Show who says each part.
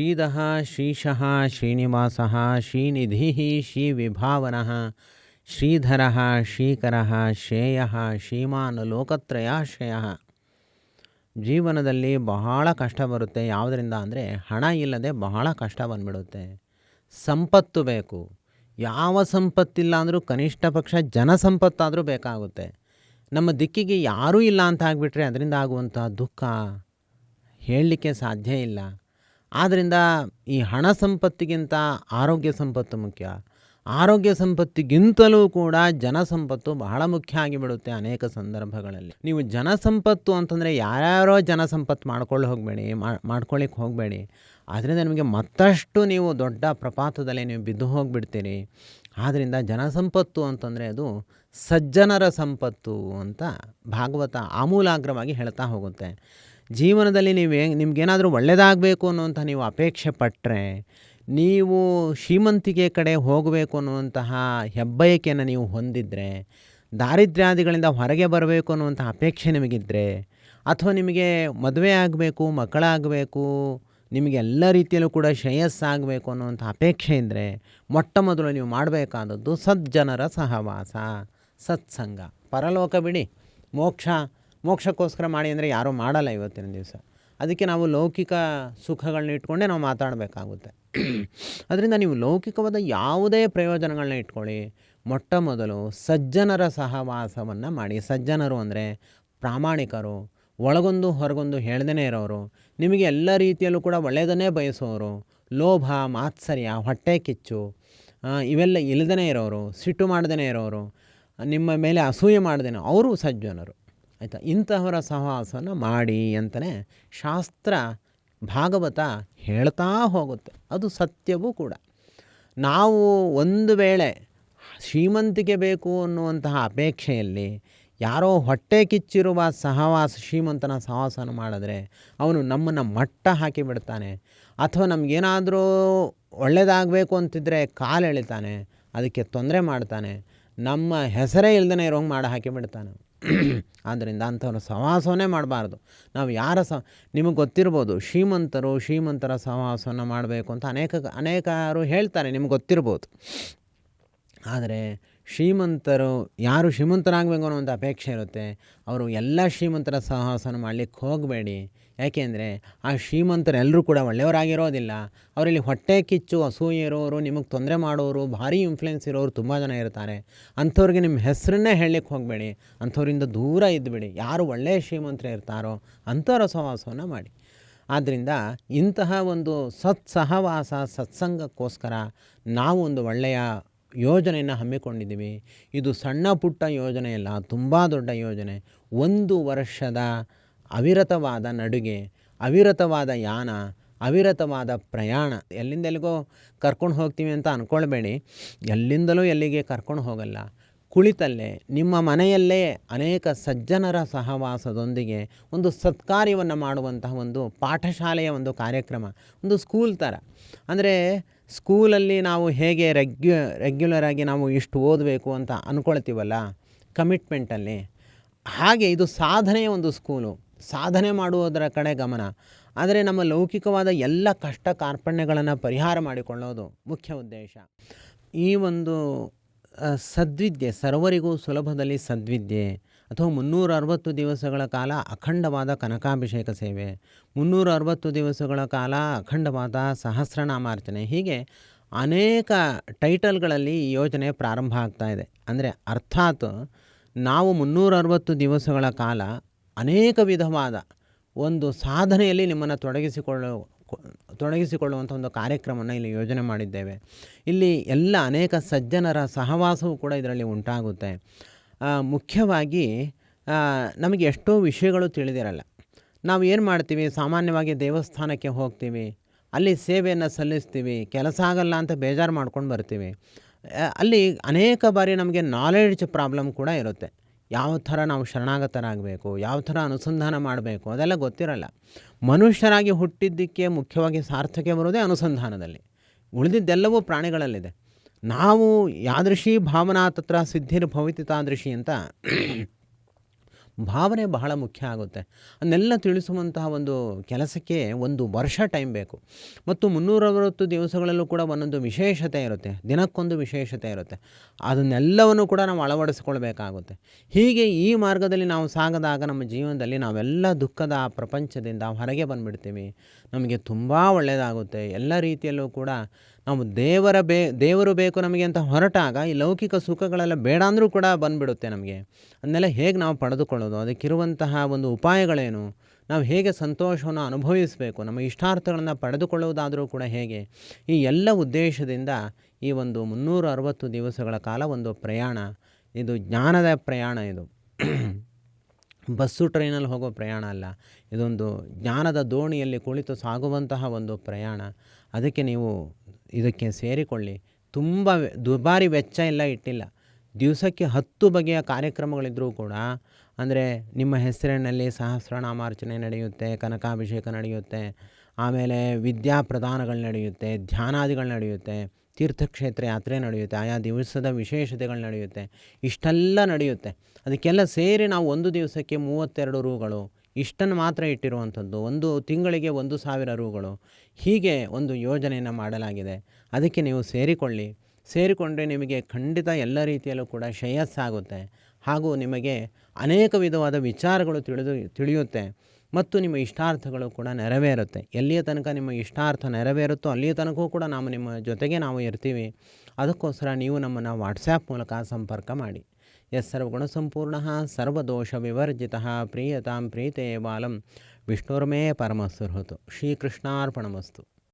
Speaker 1: ಶ್ರೀಧಃ, ಶ್ರೀಶಃ, ಶ್ರೀನಿವಾಸಃ, ಶ್ರೀನಿಧಿ, ಶ್ರೀವಿಭಾವನಃ, ಶ್ರೀಧರಃ, ಶ್ರೀಕರಃ, ಶ್ರೇಯಃ ಶ್ರೀಮಾನ್ ಲೋಕತ್ರಯಾಶ್ರಯ ಜೀವನದಲ್ಲಿ ಬಹಳ ಕಷ್ಟ ಬರುತ್ತೆ. ಯಾವುದರಿಂದ ಅಂದರೆ ಹಣ ಇಲ್ಲದೆ ಬಹಳ ಕಷ್ಟ ಬಂದ್ಬಿಡುತ್ತೆ. ಸಂಪತ್ತು ಬೇಕು. ಯಾವ ಸಂಪತ್ತಿಲ್ಲ ಅಂದರೂ ಕನಿಷ್ಠ ಪಕ್ಷ ಜನಸಂಪತ್ತಾದರೂ ಬೇಕಾಗುತ್ತೆ. ನಮ್ಮ ದಿಕ್ಕಿಗೆ ಯಾರೂ ಇಲ್ಲ ಅಂತ ಆಗಿಬಿಟ್ರೆ ಅದರಿಂದ ಆಗುವಂಥ ದುಃಖ ಹೇಳಲಿಕ್ಕೆ ಸಾಧ್ಯ ಇಲ್ಲ. ಆದ್ದರಿಂದ ಈ ಹಣ ಸಂಪತ್ತಿಗಿಂತ ಆರೋಗ್ಯ ಸಂಪತ್ತು ಮುಖ್ಯ. ಆರೋಗ್ಯ ಸಂಪತ್ತಿಗಿಂತಲೂ ಕೂಡ ಜನಸಂಪತ್ತು ಬಹಳ ಮುಖ್ಯ ಆಗಿಬಿಡುತ್ತೆ ಅನೇಕ ಸಂದರ್ಭಗಳಲ್ಲಿ. ನೀವು ಜನಸಂಪತ್ತು ಅಂತಂದರೆ ಯಾರ್ಯಾರೋ ಜನಸಂಪತ್ತು ಮಾಡ್ಕೊಳ್ಳಿ ಹೋಗಬೇಡಿ ಮಾಡ್ಕೊಳ್ಳಿಕ್ಕೆ ಹೋಗಬೇಡಿ. ಆದ್ದರಿಂದ ನಿಮಗೆ ಮತ್ತಷ್ಟು ನೀವು ದೊಡ್ಡ ಪ್ರಪಾತದಲ್ಲಿ ನೀವು ಬಿದ್ದು ಹೋಗಿಬಿಡ್ತೀರಿ. ಆದ್ದರಿಂದ ಜನಸಂಪತ್ತು ಅಂತಂದರೆ ಅದು ಸಜ್ಜನರ ಸಂಪತ್ತು ಅಂತ ಭಾಗವತ ಆಮೂಲಾಗ್ರವಾಗಿ ಹೇಳ್ತಾ ಹೋಗುತ್ತೆ. ಜೀವನದಲ್ಲಿ ನೀವು ನಿಮಗೇನಾದರೂ ಒಳ್ಳೆಯದಾಗಬೇಕು ಅನ್ನುವಂಥ ನೀವು ಅಪೇಕ್ಷೆ ಪಟ್ಟರೆ ನೀವು ಶ್ರೀಮಂತಿಕೆ ಕಡೆ ಹೋಗಬೇಕು ಅನ್ನುವಂತಹ ಹೆಬ್ಬಯಕೆಯನ್ನು ನೀವು ಹೊಂದಿದರೆ, ದಾರಿದ್ರ್ಯಾದಿಗಳಿಂದ ಹೊರಗೆ ಬರಬೇಕು ಅನ್ನುವಂಥ ಅಪೇಕ್ಷೆ ನಿಮಗಿದ್ದರೆ ಅಥವಾ ನಿಮಗೆ ಮದುವೆ ಆಗಬೇಕು, ಮಕ್ಕಳಾಗಬೇಕು ನಿಮಗೆ ಎಲ್ಲ ರೀತಿಯಲ್ಲೂ ಕೂಡ ಶ್ರೇಯಸ್ಸಾಗಬೇಕು ಅನ್ನುವಂಥ ಅಪೇಕ್ಷೆ ಇದ್ದರೆ ಮೊಟ್ಟ ಮೊದಲು ನೀವು ಮಾಡಬೇಕಾದದ್ದು ಸಜ್ಜನರ ಸಹವಾಸ, ಸತ್ಸಂಗ. ಪರಲೋಕ ಬಿಡಿ. ಮೋಕ್ಷ ಮೋಕ್ಷಕ್ಕೋಸ್ಕರ ಮಾಡಿ ಅಂದರೆ ಯಾರೂ ಮಾಡಲ್ಲ ಇವತ್ತಿನ ದಿವಸ. ಅದಕ್ಕೆ ನಾವು ಲೌಕಿಕ ಸುಖಗಳನ್ನ ಇಟ್ಕೊಂಡೇ ನಾವು ಮಾತಾಡಬೇಕಾಗುತ್ತೆ. ಅದರಿಂದ ನೀವು ಲೌಕಿಕವಾದ ಯಾವುದೇ ಪ್ರಯೋಜನಗಳನ್ನ ಇಟ್ಕೊಳ್ಳಿ. ಮೊಟ್ಟ ಮೊದಲು ಸಜ್ಜನರ ಸಹವಾಸವನ್ನು ಮಾಡಿ. ಸಜ್ಜನರು ಅಂದರೆ ಪ್ರಾಮಾಣಿಕರು, ಒಳಗೊಂದು ಹೊರಗೊಂದು ಹೇಳ್ದೇ ಇರೋರು, ನಿಮಗೆ ಎಲ್ಲ ರೀತಿಯಲ್ಲೂ ಕೂಡ ಒಳ್ಳೆಯದನ್ನೇ ಬಯಸೋರು, ಲೋಭ, ಮಾತ್ಸರ್ಯ, ಹೊಟ್ಟೆ ಕಿಚ್ಚು ಇವೆಲ್ಲ ಇಲ್ಲದೇ ಇರೋರು, ಸಿಟ್ಟು ಮಾಡ್ದೇ ಇರೋರು, ನಿಮ್ಮ ಮೇಲೆ ಅಸೂಯೆ ಮಾಡ್ದೇನೆ ಅವರು ಸಜ್ಜನರು. ಆಯಿತಾ? ಇಂತಹವರ ಸಹವಾಸನ ಮಾಡಿ ಅಂತಲೇ ಶಾಸ್ತ್ರ ಭಾಗವತ ಹೇಳ್ತಾ ಹೋಗುತ್ತೆ. ಅದು ಸತ್ಯವೂ ಕೂಡ. ನಾವು ಒಂದು ವೇಳೆ ಶ್ರೀಮಂತಿಕೆ ಬೇಕು ಅನ್ನುವಂತಹ ಅಪೇಕ್ಷೆಯಲ್ಲಿ ಯಾರೋ ಹೊಟ್ಟೆ ಕಿಚ್ಚಿರುವ ಸಹವಾಸ ಶ್ರೀಮಂತನ ಸಹವಾಸನ ಮಾಡಿದ್ರೆ ಅವನು ನಮ್ಮನ್ನು ಮಟ್ಟ ಹಾಕಿ ಬಿಡ್ತಾನೆ. ಅಥವಾ ನಮಗೇನಾದರೂ ಒಳ್ಳೆಯದಾಗಬೇಕು ಅಂತಿದ್ದರೆ ಕಾಲೆಳಿತಾನೆ. ಅದಕ್ಕೆ ತೊಂದರೆ ಮಾಡ್ತಾನೆ. ನಮ್ಮ ಹೆಸರೇ ಇಲ್ದೇ ಇರೋಂಗೆ ಮಾಡಿ ಹಾಕಿಬಿಡ್ತಾನೆ ಆದ್ದರಿಂದ ಅಂಥವ್ರ ಸಹವಾಸವನ್ನೇ ಮಾಡಬಾರ್ದು. ನಾವು ಯಾರ ಸ, ನಿಮಗೆ ಗೊತ್ತಿರ್ಬೋದು, ಶ್ರೀಮಂತರು ಶ್ರೀಮಂತರ ಸಹವಾಸವನ್ನು ಮಾಡಬೇಕು ಅಂತ ಅನೇಕ ಅನೇಕರು ಹೇಳ್ತಾರೆ, ನಿಮ್ಗೆ ಗೊತ್ತಿರ್ಬೋದು. ಆದರೆ ಶ್ರೀಮಂತರು ಯಾರು ಶ್ರೀಮಂತರಾಗಬೇಕು ಒಂದು ಅಪೇಕ್ಷೆ ಇರುತ್ತೆ. ಅವರು ಎಲ್ಲ ಶ್ರೀಮಂತರ ಸಹವಾಸವನ್ನು ಮಾಡಲಿಕ್ಕೆ ಹೋಗಬೇಡಿ. ಯಾಕೆಂದರೆ ಆ ಶ್ರೀಮಂತರೆಲ್ಲರೂ ಕೂಡ ಒಳ್ಳೆಯವರಾಗಿರೋದಿಲ್ಲ. ಅವರಲ್ಲಿ ಹೊಟ್ಟೆ ಕಿಚ್ಚು ಅಸೂಯೆ ಇರೋರು ನಿಮಗೆ ತೊಂದರೆ ಮಾಡೋರು, ಭಾರಿ ಇನ್ಫ್ಲುಯೆನ್ಸ್ ಇರೋರು ತುಂಬ ಜನ ಇರ್ತಾರೆ. ಅಂಥವ್ರಿಗೆ ನಿಮ್ಮ ಹೆಸರನ್ನೇ ಹೇಳಲಿಕ್ಕೆ ಹೋಗಬೇಡಿ. ಅಂಥವ್ರಿಂದ ದೂರ ಇದ್ದುಬಿಡಿ ಯಾರು ಒಳ್ಳೆಯ ಶ್ರೀಮಂತರು ಇರ್ತಾರೋ ಅಂಥವರ ಸಹವಾಸವನ್ನು ಮಾಡಿ. ಆದ್ದರಿಂದ ಇಂತಹ ಒಂದು ಸತ್ಸಹವಾಸ, ಸತ್ಸಂಗಕ್ಕೋಸ್ಕರ ನಾವು ಒಂದು ಒಳ್ಳೆಯ ಯೋಜನೆಯನ್ನು ಹಮ್ಮಿಕೊಂಡಿದ್ದೀವಿ. ಇದು ಸಣ್ಣ ಪುಟ್ಟ ಯೋಜನೆಯಲ್ಲ, ತುಂಬ ದೊಡ್ಡ ಯೋಜನೆ. ಒಂದು ವರ್ಷದ ಅವಿರತವಾದ ನಡುಗೆ, ಅವಿರತವಾದ ಯಾನ, ಅವಿರತವಾದ ಪ್ರಯಾಣ. ಎಲ್ಲಿಂದ ಎಲ್ಲಿಗೋ ಕರ್ಕೊಂಡು ಹೋಗ್ತೀವಿ ಅಂತ ಅಂದ್ಕೊಳ್ಬೇಡಿ ಎಲ್ಲಿಂದಲೂ ಎಲ್ಲಿಗೆ ಕರ್ಕೊಂಡು ಹೋಗಲ್ಲ. ಕುಳಿತಲ್ಲೇ, ನಿಮ್ಮ ಮನೆಯಲ್ಲೇ ಅನೇಕ ಸಜ್ಜನರ ಸಹವಾಸದೊಂದಿಗೆ ಒಂದು ಸತ್ಕಾರ್ಯವನ್ನು ಮಾಡುವಂತಹ ಒಂದು ಪಾಠಶಾಲೆಯ ಒಂದು ಕಾರ್ಯಕ್ರಮ, ಒಂದು ಸ್ಕೂಲ್ ಥರ. ಅಂದರೆ ಸ್ಕೂಲಲ್ಲಿ ನಾವು ಹೇಗೆ ರೆಗ್ಯು ರೆಗ್ಯುಲರಾಗಿ ನಾವು ಇಷ್ಟು ಓದಬೇಕು ಅಂತ ಅಂದ್ಕೊಳ್ತೀವಲ್ಲ ಕಮಿಟ್ಮೆಂಟಲ್ಲಿ. ಹಾಗೆ ಇದು ಸಾಧನೆಯ ಒಂದು ಸ್ಕೂಲು. ಸಾಧನೆ ಮಾಡುವುದರ ಕಡೆ ಗಮನ. ಆದರೆ ನಮ್ಮ ಲೌಕಿಕವಾದ ಎಲ್ಲ ಕಷ್ಟ ಕಾರ್ಪಣ್ಯಗಳನ್ನು ಪರಿಹಾರ ಮಾಡಿಕೊಳ್ಳೋದು ಮುಖ್ಯ ಉದ್ದೇಶ. ಈ ಒಂದು ಸದ್ವಿದ್ಯೆ, ಸರ್ವರಿಗೂ ಸುಲಭದಲ್ಲಿ ಸದ್ವಿದ್ಯೆ, ಅಥವಾ ಮುನ್ನೂರ ಅರವತ್ತು ದಿವಸಗಳ ಕಾಲ ಅಖಂಡವಾದ ಕನಕಾಭಿಷೇಕ ಸೇವೆ ಮುನ್ನೂರ ಅರವತ್ತು ದಿವಸಗಳ ಕಾಲ ಅಖಂಡವಾದ ಸಹಸ್ರನಾಮಾರ್ಚನೆ, ಹೀಗೆ ಅನೇಕ ಟೈಟಲ್ಗಳಲ್ಲಿ ಈ ಯೋಜನೆ ಪ್ರಾರಂಭ ಆಗ್ತಾ ಇದೆ. ಅಂದರೆ ಅರ್ಥಾತ್ ನಾವು ಮುನ್ನೂರ ಅರವತ್ತು ದಿವಸಗಳ ಕಾಲ ಅನೇಕ ವಿಧವಾದ ಒಂದು ಸಾಧನೆಯಲ್ಲಿ ನಿಮ್ಮನ್ನು ತೊಡಗಿಸಿಕೊಳ್ಳೋ ತೊಡಗಿಸಿಕೊಳ್ಳುವಂಥ ಒಂದು ಕಾರ್ಯಕ್ರಮವನ್ನು ಇಲ್ಲಿ ಯೋಜನೆ ಮಾಡಿದ್ದೇವೆ. ಇಲ್ಲಿ ಎಲ್ಲ ಅನೇಕ ಸಜ್ಜನರ ಸಹವಾಸವೂ ಕೂಡ ಇದರಲ್ಲಿ ಉಂಟಾಗುತ್ತೆ. ಮುಖ್ಯವಾಗಿ ನಮಗೆ ಎಷ್ಟೋ ವಿಷಯಗಳು ತಿಳಿದಿರಲ್ಲ. ನಾವು ಏನು ಮಾಡ್ತೀವಿ? ಸಾಮಾನ್ಯವಾಗಿ ದೇವಸ್ಥಾನಕ್ಕೆ ಹೋಗ್ತೀವಿ. ಅಲ್ಲಿ ಸೇವೆಯನ್ನು ಸಲ್ಲಿಸ್ತೀವಿ. ಕೆಲಸ ಆಗಲ್ಲ ಅಂತ ಬೇಜಾರು ಮಾಡ್ಕೊಂಡು ಬರ್ತೀವಿ. ಅಲ್ಲಿ ಅನೇಕ ಬಾರಿ ನಮಗೆ ನಾಲೆಡ್ಜ್ ಪ್ರಾಬ್ಲಮ್ ಕೂಡ ಇರುತ್ತೆ. ಯಾವ ಥರ ನಾವು ಶರಣಾಗತರಾಗಬೇಕು, ಯಾವ ಥರ ಅನುಸಂಧಾನ ಮಾಡಬೇಕು, ಅದೆಲ್ಲ ಗೊತ್ತಿರಲ್ಲ. ಮನುಷ್ಯರಾಗಿ ಹುಟ್ಟಿದ್ದಕ್ಕೆ ಮುಖ್ಯವಾಗಿ ಸಾರ್ಥಕ್ಯ ಬರೋದೇ ಅನುಸಂಧಾನದಲ್ಲಿ. ಉಳಿದಿದ್ದೆಲ್ಲವೂ ಪ್ರಾಣಿಗಳಲ್ಲಿದೆ. ನಾವು ಯಾದೃಶಿ ಭಾವನಾ ತತ್ರ ಸಿದ್ಧಿರ್ ಭವಿತಿ ತಾದೃಶಿ ಅಂತ ಭಾವನೆ ಬಹಳ ಮುಖ್ಯ ಆಗುತ್ತೆ. ಅದನ್ನೆಲ್ಲ ತಿಳಿಸುವಂತಹ ಒಂದು ಕೆಲಸಕ್ಕೆ ಒಂದು ವರ್ಷ ಟೈಮ್ ಬೇಕು. ಮತ್ತು ಮುನ್ನೂರವತ್ತು ದಿವಸಗಳಲ್ಲೂ ಕೂಡ ಒಂದೊಂದು ವಿಶೇಷತೆ ಇರುತ್ತೆ. ದಿನಕ್ಕೊಂದು ವಿಶೇಷತೆ ಇರುತ್ತೆ. ಅದನ್ನೆಲ್ಲವನ್ನು ಕೂಡ ನಾವು ಅಳವಡಿಸಿಕೊಳ್ಬೇಕಾಗುತ್ತೆ. ಹೀಗೆ ಈ ಮಾರ್ಗದಲ್ಲಿ ನಾವು ಸಾಗದಾಗ ನಮ್ಮ ಜೀವನದಲ್ಲಿ ನಾವೆಲ್ಲ ದುಃಖದ ಆ ಪ್ರಪಂಚದಿಂದ ಹೊರಗೆ ಬಂದುಬಿಡ್ತೀವಿ. ನಮಗೆ ತುಂಬ ಒಳ್ಳೆಯದಾಗುತ್ತೆ ಎಲ್ಲ ರೀತಿಯಲ್ಲೂ ಕೂಡ ನಾವು ದೇವರ ಬೇ, ದೇವರು ಬೇಕು ನಮಗೆ ಅಂತ ಹೊರಟಾಗ ಈ ಲೌಕಿಕ ಸುಖಗಳೆಲ್ಲ ಬೇಡ ಅಂದರೂ ಕೂಡ ಬಂದುಬಿಡುತ್ತೆ ನಮಗೆ. ಅದನ್ನೆಲ್ಲ ಹೇಗೆ ನಾವು ಪಡೆದುಕೊಳ್ಳೋದು? ಅದಕ್ಕಿರುವಂತಹ ಒಂದು ಉಪಾಯಗಳೇನು? ನಾವು ಹೇಗೆ ಸಂತೋಷವನ್ನು ಅನುಭವಿಸಬೇಕು? ನಮ್ಮ ಇಷ್ಟಾರ್ಥಗಳನ್ನು ಪಡೆದುಕೊಳ್ಳುವುದಾದರೂ ಕೂಡ ಹೇಗೆ? ಈ ಎಲ್ಲ ಉದ್ದೇಶದಿಂದ ಈ ಒಂದು ಮುನ್ನೂರ ಅರವತ್ತು ದಿವಸಗಳ ಕಾಲ ಒಂದು ಪ್ರಯಾಣ. ಇದು ಜ್ಞಾನದ ಪ್ರಯಾಣ ಇದು. ಬಸ್ಸು ಟ್ರೈನಲ್ಲಿ ಹೋಗೋ ಪ್ರಯಾಣ ಅಲ್ಲ. ಇದೊಂದು ಜ್ಞಾನದ ದೋಣಿಯಲ್ಲಿ ಕುಳಿತು ಸಾಗುವಂತಹ ಒಂದು ಪ್ರಯಾಣ. ಅದಕ್ಕೆ ನೀವು ಇದಕ್ಕೆ ಸೇರಿಕೊಳ್ಳಿ. ತುಂಬ ದುಬಾರಿ ವೆಚ್ಚ ಎಲ್ಲ ಇಟ್ಟಿಲ್ಲ. ದಿವಸಕ್ಕೆ ಹತ್ತು ಬಗೆಯ ಕಾರ್ಯಕ್ರಮಗಳಿದ್ದರೂ ಕೂಡ, ಅಂದರೆ ನಿಮ್ಮ ಹೆಸರಿನಲ್ಲಿ ಸಹಸ್ರನಾಮಾರ್ಚನೆ ನಡೆಯುತ್ತೆ, ಕನಕಾಭಿಷೇಕ ನಡೆಯುತ್ತೆ, ಆಮೇಲೆ ವಿದ್ಯಾ ಪ್ರದಾನಗಳು ನಡೆಯುತ್ತೆ, ಧ್ಯಾನಾದಿಗಳು ನಡೆಯುತ್ತೆ, ತೀರ್ಥಕ್ಷೇತ್ರ ಯಾತ್ರೆ ನಡೆಯುತ್ತೆ, ಆಯಾ ದಿವಸದ ವಿಶೇಷತೆಗಳು ನಡೆಯುತ್ತೆ, ಇಷ್ಟೆಲ್ಲ ನಡೆಯುತ್ತೆ. ಅದಕ್ಕೆಲ್ಲ ಸೇರಿ ನಾವು ಒಂದು ದಿವಸಕ್ಕೆ ಮೂವತ್ತೆರಡು ರೂಗಳು ಇಷ್ಟನ್ನು ಮಾತ್ರ ಇಟ್ಟಿರುವಂಥದ್ದು. ಒಂದು ತಿಂಗಳಿಗೆ ಒಂದು ಸಾವಿರ ರೂಗಳು. ಹೀಗೆ ಒಂದು ಯೋಜನೆಯನ್ನು ಮಾಡಲಾಗಿದೆ. ಅದಕ್ಕೆ ನೀವು ಸೇರಿಕೊಳ್ಳಿ. ಸೇರಿಕೊಂಡ್ರೆ ನಿಮಗೆ ಖಂಡಿತ ಎಲ್ಲ ರೀತಿಯಲ್ಲೂ ಕೂಡ ಶ್ರೇಯಸ್ಸಾಗುತ್ತೆ. ಹಾಗೂ ನಿಮಗೆ ಅನೇಕ ವಿಧವಾದ ವಿಚಾರಗಳು ತಿಳಿದು, ತಿಳಿಯುತ್ತೆ. ಮತ್ತು ನಿಮ್ಮ ಇಷ್ಟಾರ್ಥಗಳು ಕೂಡ ನೆರವೇರುತ್ತೆ. ಎಲ್ಲಿಯ ತನಕ ನಿಮ್ಮ ಇಷ್ಟಾರ್ಥ ನೆರವೇರುತ್ತೋ ಅಲ್ಲಿಯ ತನಕವೂ ಕೂಡ ನಾವು ನಿಮ್ಮ ಜೊತೆಗೆ ನಾವು ಇರ್ತೀವಿ. ಅದಕ್ಕೋಸ್ಕರ ನೀವು ನಮ್ಮನ್ನು ವಾಟ್ಸ್ಯಾಪ್ ಮೂಲಕ ಸಂಪರ್ಕ ಮಾಡಿ. यस्सर्वगुणसम्पूर्णः सर्वदोषविवर्जितः प्रीयता प्रीते बालं विष्णुर्मे परमसुहृत। श्रीकृष्णापणमस्तु